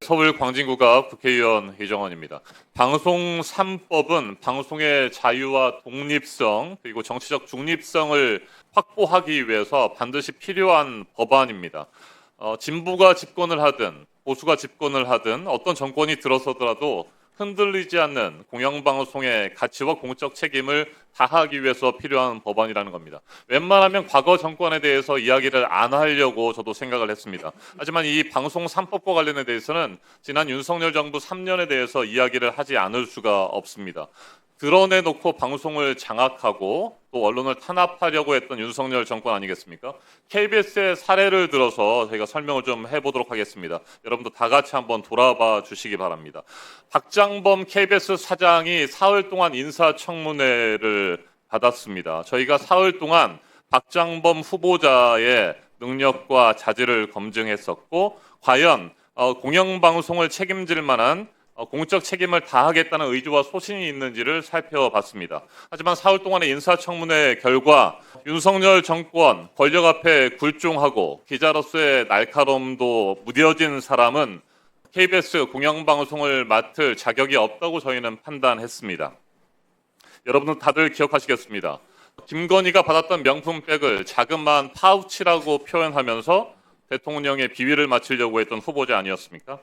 서울 광진구가 국회의원 이정원입니다. 방송 3법은 방송의 자유와 독립성 그리고 정치적 중립성을 확보하기 위해서 반드시 필요한 법안입니다. 어, 진보가 집권을 하든 보수가 집권을 하든 어떤 정권이 들어서더라도 흔들리지 않는 공영방송의 가치와 공적 책임을 다하기 위해서 필요한 법안이라는 겁니다. 웬만하면 과거 정권에 대해서 이야기를 안 하려고 저도 생각을 했습니다. 하지만 이 방송 3법과 관련에 대해서는 지난 윤석열 정부 3년에 대해서 이야기를 하지 않을 수가 없습니다. 드러내놓고 방송을 장악하고 또 언론을 탄압하려고 했던 윤석열 정권 아니겠습니까? KBS의 사례를 들어서 저희가 설명을 좀 해보도록 하겠습니다. 여러분도 다 같이 한번 돌아봐 주시기 바랍니다. 박장범 KBS 사장이 사흘 동안 인사청문회를 받았습니다. 저희가 사흘 동안 박장범 후보자의 능력과 자질을 검증했었고 과연 어, 공영방송을 책임질 만한 어, 공적 책임을 다하겠다는 의지와 소신이 있는지를 살펴봤습니다. 하지만 사흘 동안의 인사청문회 결과 윤석열 정권 권력 앞에 굴종하고 기자로서의 날카로움도 무뎌진 사람은 KBS 공영방송을 맡을 자격이 없다고 저희는 판단했습니다. 여러분들 다들 기억하시겠습니다. 김건희가 받았던 명품백을 자그마한 파우치라고 표현하면서 대통령의 비위를 맞추려고 했던 후보자 아니었습니까?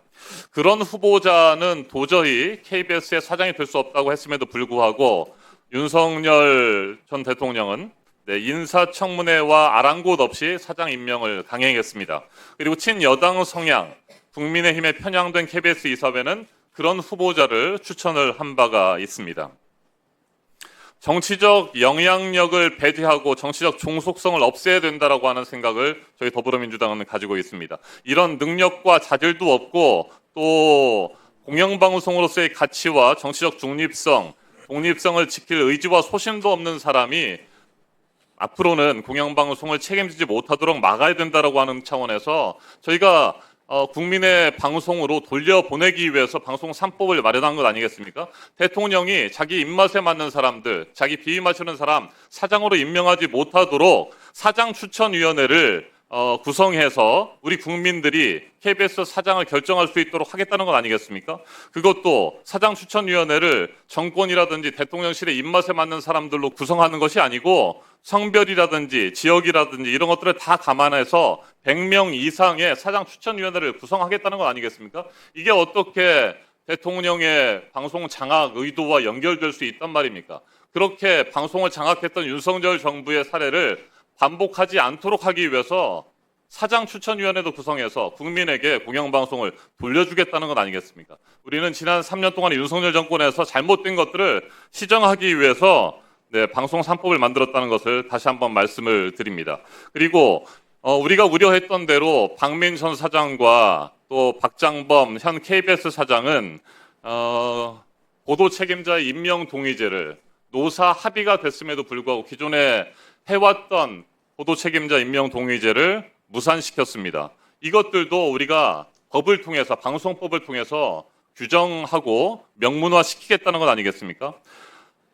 그런 후보자는 도저히 KBS의 사장이 될 수 없다고 했음에도 불구하고 윤석열 전 대통령은 네, 인사청문회와 아랑곳 없이 사장 임명을 강행했습니다. 그리고 친여당 성향, 국민의힘에 편향된 KBS 이사회는 그런 후보자를 추천을 한 바가 있습니다. 정치적 영향력을 배제하고 정치적 종속성을 없애야 된다라고 하는 생각을 저희 더불어민주당은 가지고 있습니다. 이런 능력과 자질도 없고 또 공영방송으로서의 가치와 정치적 중립성, 독립성을 지킬 의지와 소신도 없는 사람이 앞으로는 공영방송을 책임지지 못하도록 막아야 된다라고 하는 차원에서 저희가 어, 국민의 방송으로 돌려보내기 위해서 방송 3법을 마련한 것 아니겠습니까? 대통령이 자기 입맛에 맞는 사람들, 자기 비위 맞추는 사람 사장으로 임명하지 못하도록 사장 추천위원회를 어, 구성해서 우리 국민들이 KBS 사장을 결정할 수 있도록 하겠다는 것 아니겠습니까? 그것도 사장 추천위원회를 정권이라든지 대통령실의 입맛에 맞는 사람들로 구성하는 것이 아니고 성별이라든지 지역이라든지 이런 것들을 다 감안해서 100명 이상의 사장 추천위원회를 구성하겠다는 것 아니겠습니까? 이게 어떻게 대통령의 방송 장악 의도와 연결될 수 있단 말입니까? 그렇게 방송을 장악했던 윤석열 정부의 사례를 반복하지 않도록 하기 위해서 사장 추천위원회도 구성해서 국민에게 공영방송을 돌려주겠다는 것 아니겠습니까? 우리는 지난 3년 동안 윤석열 정권에서 잘못된 것들을 시정하기 위해서 네, 방송 3법을 만들었다는 것을 다시 한번 말씀을 드립니다. 그리고 어, 우리가 우려했던 대로 박민 전 사장과 또 박장범 현 KBS 사장은 어, 보도 책임자 임명 동의제를 노사 합의가 됐음에도 불구하고 기존에 해왔던 보도 책임자 임명 동의제를 무산시켰습니다. 이것들도 우리가 법을 통해서 방송법을 통해서 규정하고 명문화 시키겠다는 것 아니겠습니까?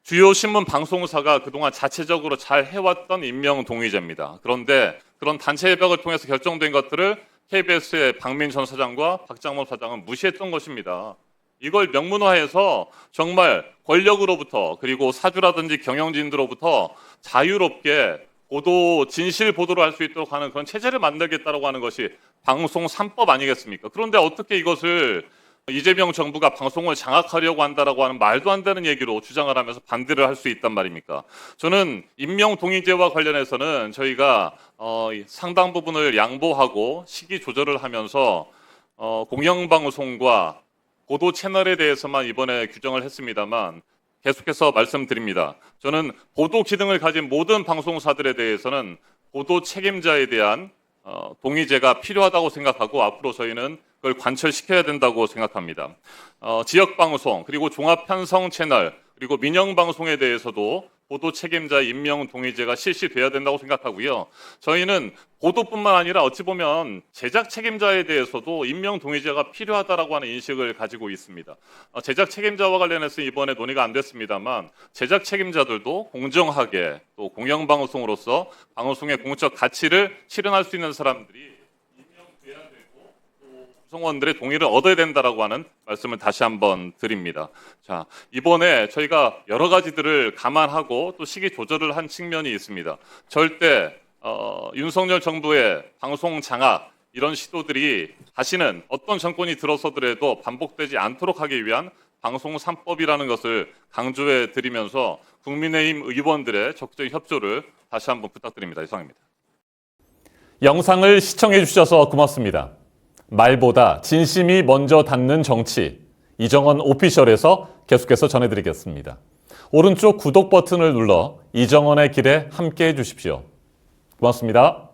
주요 신문 방송사가 그동안 자체적으로 잘 해왔던 임명 동의제입니다. 그런데 그런 단체 협약을 통해서 결정된 것들을 KBS의 박민 전 사장과 박장범 사장은 무시했던 것입니다. 이걸 명문화해서 정말 권력으로부터 그리고 사주라든지 경영진들로부터 자유롭게 보도 진실 보도를 할 수 있도록 하는 그런 체제를 만들겠다라고 하는 것이 방송 3법 아니겠습니까? 그런데 어떻게 이것을 이재명 정부가 방송을 장악하려고 한다라고 하는 말도 안 되는 얘기로 주장을 하면서 반대를 할 수 있단 말입니까? 저는 임명 동의제와 관련해서는 저희가 어, 상당 부분을 양보하고 시기 조절을 하면서 어, 공영방송과 보도 채널에 대해서만 이번에 규정을 했습니다만 계속해서 말씀드립니다. 저는 보도 기능을 가진 모든 방송사들에 대해서는 보도 책임자에 대한 어, 동의제가 필요하다고 생각하고 앞으로 저희는 그걸 관철시켜야 된다고 생각합니다. 어, 지역 방송 그리고 종합 편성 채널 그리고 민영 방송에 대해서도 보도 책임자 임명 동의제가 실시돼야 된다고 생각하고요. 저희는 보도뿐만 아니라 어찌 보면 제작 책임자에 대해서도 임명 동의제가 필요하다라고 하는 인식을 가지고 있습니다. 어, 제작 책임자와 관련해서 이번에 논의가 안 됐습니다만 제작 책임자들도 공정하게 또 공영방송으로서 방송의 공적 가치를 실현할 수 있는 사람들이 구성원들의 동의를 얻어야 된다라고 하는 말씀을 다시 한번 드립니다. 자 이번에 저희가 여러 가지들을 감안하고 또 시기 조절을 한 측면이 있습니다. 절대 어, 윤석열 정부의 방송 장악 이런 시도들이 다시는 어떤 정권이 들어서더라도 반복되지 않도록 하기 위한 방송 3법이라는 것을 강조해 드리면서 국민의힘 의원들의 적극적인 협조를 다시 한번 부탁드립니다. 이상입니다. 영상을 시청해 주셔서 고맙습니다. 말보다 진심이 먼저 닿는 정치. 이정원 오피셜에서 계속해서 전해드리겠습니다. 오른쪽 구독 버튼을 눌러 이정원의 길에 함께 해 주십시오. 고맙습니다.